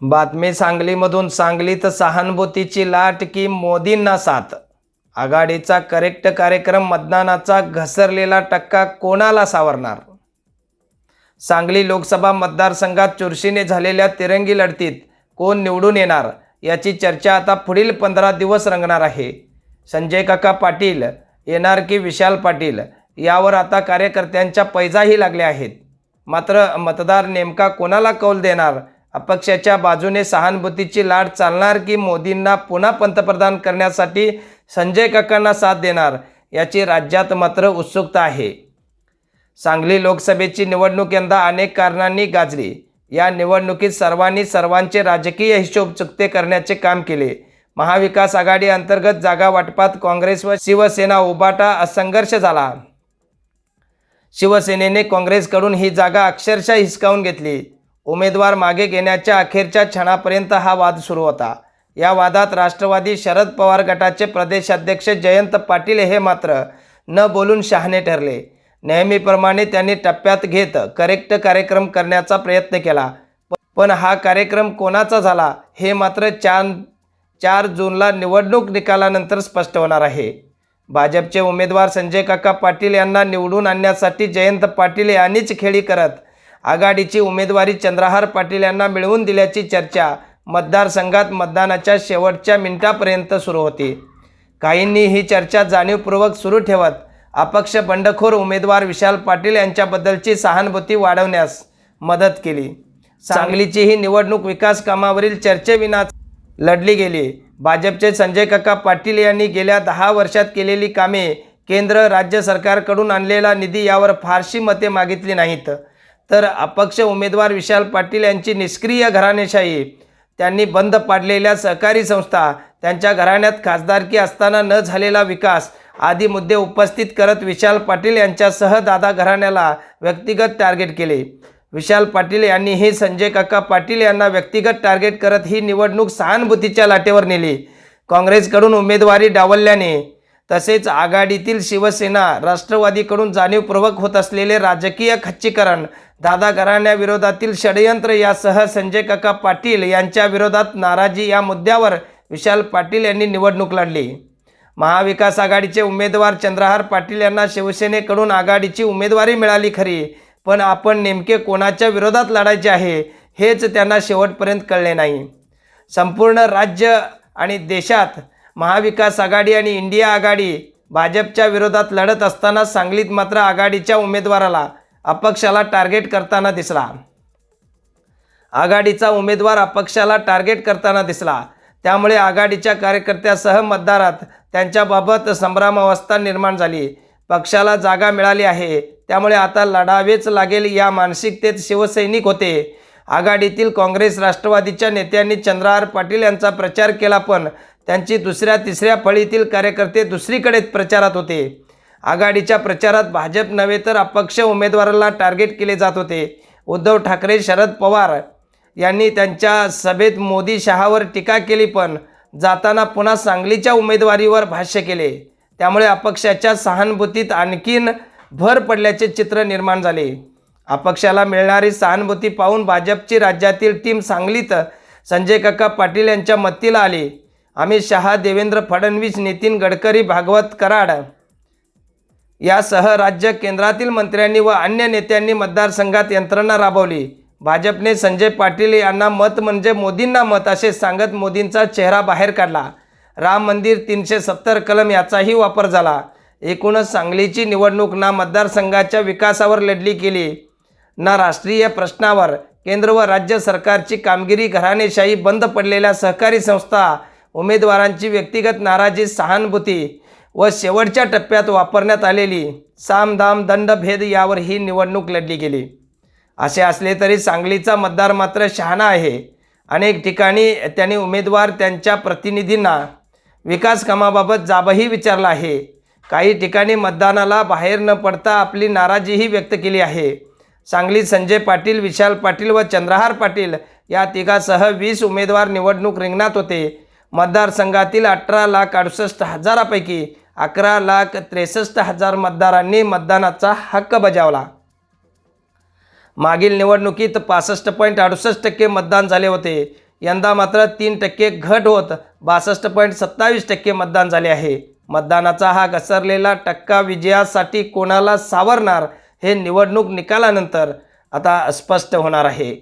बातमी सांगलीमधून सांगलीत सहानुभूतीची लाट की मोदींना साथ. आघाडीचा करेक्ट कार्यक्रम मतदानाचा घसरलेला टक्का कोणाला सावरणार? सांगली लोकसभा मतदारसंघात चुरशीने झालेल्या तिरंगी लढतीत कोण निवडून येणार? याची चर्चा आता पुढील पंधरा दिवस रंगणार आहे. संजय काका पाटील येणार की विशाल पाटील? यावर आता कार्यकर्त्यांच्या पैजाही लागल्या आहेत. मात्र मतदार नेमका कोणाला कौल देणार? अपक्षाच्या बाजूने सहानुभूतीची लाट चालणार की मोदींना पुन्हा पंतप्रधान करण्यासाठी संजय काकांना साथ देणार याची राज्यात मात्र उत्सुकता आहे. सांगली लोकसभेची निवडणूक यंदा अनेक कारणांनी गाजली. या निवडणुकीत सर्वांनी सर्वांचे राजकीय हिशोब चुकते करण्याचे काम केले. महाविकास आघाडी अंतर्गत जागा वाटपात काँग्रेस व शिवसेना उबाटा संघर्ष झाला. शिवसेनेने काँग्रेसकडून ही जागा अक्षरशः हिसकावून घेतली. उमेदवार मागे घेण्याच्या अखेरच्या क्षणापर्यंत हा वाद सुरू होता. या वादात राष्ट्रवादी शरद पवार गटाचे प्रदेशाध्यक्ष जयंत पाटील हे मात्र न बोलून शहाणे ठरले. नेहमीप्रमाणे त्यांनी टप्प्यात घेत करेक्ट कार्यक्रम करण्याचा प्रयत्न केला. पण हा कार्यक्रम कोणाचा झाला हे मात्र चार चार जूनला निवडणूक निकालानंतर स्पष्ट होणार आहे. भाजपचे उमेदवार संजय काका पाटील यांना निवडून आणण्यासाठी जयंत पाटील यांनीच खेळी करत आघाडीची उमेदवारी चंद्रहार पाटील यांना मिळवून दिल्याची चर्चा मतदारसंघात मतदानाच्या शेवटच्या मिनिटापर्यंत सुरू होती. काहींनी ही चर्चा जाणीवपूर्वक सुरू ठेवत अपक्ष बंडखोर उमेदवार विशाल पाटील यांच्याबद्दलची सहानुभूती वाढवण्यास मदत केली. सांगलीची ही निवडणूक विकास कामावरील चर्चेविना लढली गेली. भाजपचे संजय काका पाटील यांनी गेल्या दहा वर्षात केलेली कामे केंद्र राज्य सरकारकडून आणलेला निधी यावर फारशी मते मागितली नाहीत. तर अपक्ष उमेदवार विशाल पाटील यांची निष्क्रिय घराणेशाही त्यांनी बंद पाडलेल्या सहकारी संस्था त्यांच्या घराण्यात खासदारकी असताना न झालेला विकास आदी मुद्दे उपस्थित करत विशाल पाटील यांच्यासह दादा घराण्याला व्यक्तिगत टार्गेट केले. विशाल पाटील यांनी हे संजय काका पाटील यांना व्यक्तिगत टार्गेट करत ही निवडणूक सहानुभूतीच्या लाटेवर नेली. काँग्रेसकडून उमेदवारी डावलल्याने तसेच आघाडीतील शिवसेना राष्ट्रवादीकडून जाणीवपूर्वक होत असलेले राजकीय खच्चीकरण दादा घराण्याविरोधातील षडयंत्र यासह संजय काका पाटील यांच्या विरोधात नाराजी या मुद्द्यावर विशाल पाटील यांनी निवडणूक लढली. महाविकास आघाडीचे उमेदवार चंद्रहार पाटील यांना शिवसेनेकडून आघाडीची उमेदवारी मिळाली खरी पण आपण नेमके कोणाच्या विरोधात लढायचे आहे हेच त्यांना शेवटपर्यंत कळले नाही. संपूर्ण राज्य आणि देशात महाविकास आघाडी आणि इंडिया आघाडी भाजपच्या विरोधात लढत असताना सांगलीत मात्र आघाडीच्या उमेदवाराला अपक्षाला टार्गेट करताना दिसला. आघाडीचा उमेदवार अपक्षाला टार्गेट करताना दिसला. त्यामुळे आघाडीच्या कार्यकर्त्यासह मतदारात त्यांच्याबाबत संभ्रमावस्था निर्माण झाली. पक्षाला जागा मिळाली आहे. त्यामुळे आता लढावेच लागेल या मानसिकतेत शिवसैनिक होते. आघाडीतील काँग्रेस राष्ट्रवादीच्या नेत्यांनी चंद्रहार पाटील यांचा प्रचार केला पण त्यांची दुसऱ्या तिसऱ्या फळीतील कार्यकर्ते दुसरीकडे प्रचारात होते. आघाडीच्या प्रचारात भाजप नव्हे तर अपक्ष उमेदवाराला टार्गेट केले जात होते. उद्धव ठाकरे शरद पवार यांनी त्यांच्या सभेत मोदी शहावर टीका केली पण जाताना पुन्हा सांगलीच्या उमेदवारीवर भाष्य केले. त्यामुळे अपक्षाच्या सहानुभूतीत आणखीन भर पडल्याचे चित्र निर्माण झाले. अपक्षाला मिळणारी सहानुभूती पाहून भाजपची राज्यातील टीम सांगलीत संजय काका पाटील यांच्या मत्तीला आली. अमित शहा देवेंद्र फडणवीस नितीन गडकरी भागवत कराड यासह राज्य केंद्रातील मंत्र्यांनी व अन्य नेत्यांनी मतदारसंघात यंत्रणा राबवली. भाजपने संजय पाटील यांना मत म्हणजे मोदींना मत असे सांगत मोदींचा चेहरा बाहेर काढला. राम मंदिर तीनशे सत्तर कलम याचाही वापर झाला. एकूणच सांगलीची निवडणूक ना मतदारसंघाच्या विकासावर लढली गेली ना राष्ट्रीय प्रश्नावर. केंद्र व राज्य सरकारची कामगिरी घराणेशाही बंद पडलेल्या सहकारी संस्था उमेदवारांची व्यक्तिगत नाराजी सहानुभूती व शेवटच्या टप्प्यात वापरण्यात आलेली सामदाम दंडभेद यावर ही निवडणूक लढली गेली. असे असले तरी सांगलीचा मतदार मात्र शहाणा आहे. अनेक ठिकाणी त्यांनी उमेदवार त्यांच्या प्रतिनिधींना विकास कामाबाबत जाबही विचारला आहे. काही ठिकाणी मतदानाला बाहेर न पडता आपली नाराजीही व्यक्त केली आहे. सांगलीत संजय पाटील विशाल पाटील व चंद्रहार पाटील या तिघासह वीस उमेदवार निवडणूक रिंगणात होते. मतदारसंघातील अठरा लाख अडुसष्ट हजारापैकी अकरा लाख त्रेसष्ट हजार मतदारांनी मतदानाचा हक्क बजावला. मागील निवडणुकीत पासष्ट पॉईंट अडुसष्ट टक्के मतदान झाले होते. यंदा मात्र तीन टक्के घट होत बासष्ट पॉईंट सत्तावीस टक्के मतदान झाले आहे. मतदानाचा हा घसरलेला टक्का विजयासाठी कोणाला सावरणार हे निवडणूक निकालानंतर आता स्पष्ट होणार आहे.